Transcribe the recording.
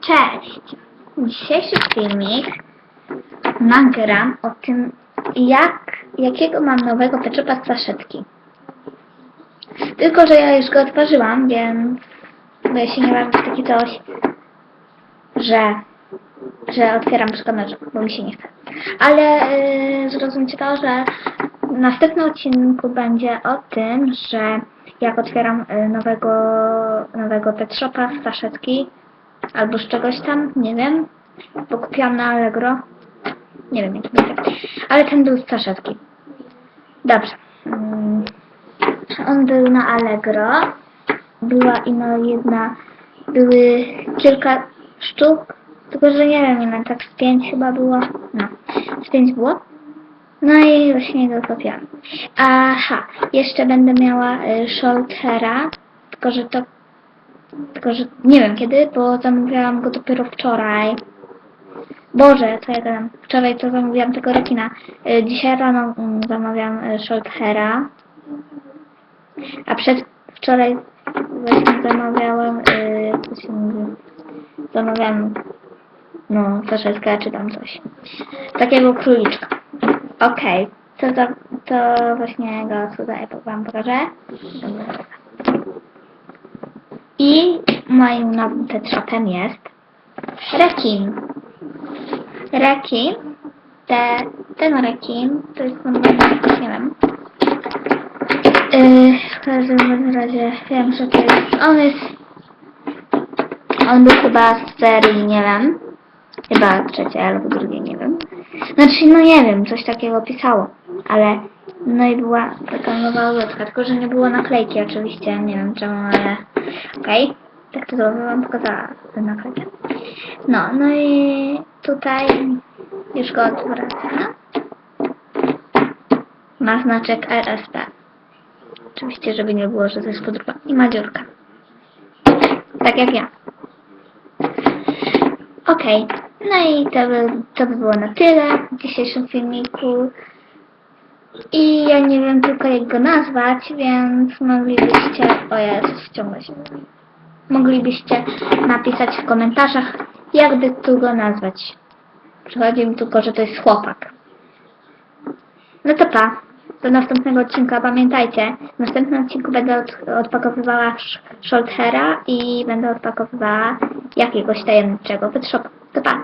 Cześć! Dzisiejszy filmik nagram o tym, jak, jakiego mam nowego ketchupa z saszetki. Tylko, że ja już go otworzyłam, więc boję się nie bawić takie coś, że, że otwieram przykład bo mi się nie chce. Ale yy, zrozumcie to, że w następnym odcinku będzie o tym, że jak otwieram y, nowego, nowego pet shopa z saszetki, albo z czegoś tam, nie wiem, bo kupiłam na Allegro. Nie wiem, jaki będzie. Ale ten był z saszetki. Dobrze. Mm, On był na Allegro. Była ino jedna, były kilka sztuk, tylko że nie wiem ile, tak z pięć chyba było. No, z pięć było. No i właśnie go kupiłam. Aha, jeszcze będę miała y, Shortera, tylko że to tylko, że nie wiem kiedy, bo zamówiłam go dopiero wczoraj. Boże, co ja gadam? Wczoraj to zamówiłam tego rekina. Y, Dzisiaj rano mm, zamawiałam y, Shorthera. A przed wczoraj właśnie zamawiałam, y, co się mówi? Zamawiałam, no, saszetkę czy tam coś. Takiego króliczka. Okej, to, to, to właśnie go tutaj wam pokażę. I moim nowym petshopem jest rekin. Rekin, te, ten rekin, to jest ten, nie wiem. Yy, w każdym razie wiem, że to jest, on jest, on był chyba z serii, nie wiem, chyba trzeciej albo drugiej, nie wiem. Znaczy, no nie wiem, coś takiego pisało, ale no i była taka nowa ulotka, tylko że nie było naklejki oczywiście, nie wiem czemu, ale okej. Tak to wam pokazała tę naklejkę. No, no i tutaj już go odwracam. Ma znaczek RSP. Oczywiście, żeby nie było, że to jest podróba. I ma dziurkę. Tak jak ja. Okej, no i to by, to by było na tyle w dzisiejszym filmiku. I ja nie wiem tylko jak go nazwać, więc moglibyście... O Jezus, wciągnę się. Moglibyście napisać w komentarzach, jakby tu go nazwać. Przychodzi mi tylko, że to jest chłopak. No to pa. Do następnego odcinka. Pamiętajcie, w następnym odcinku będę od, odpakowywała Shorthera i będę odpakowywała jakiegoś tajemniczego Pet Shopa. To pa.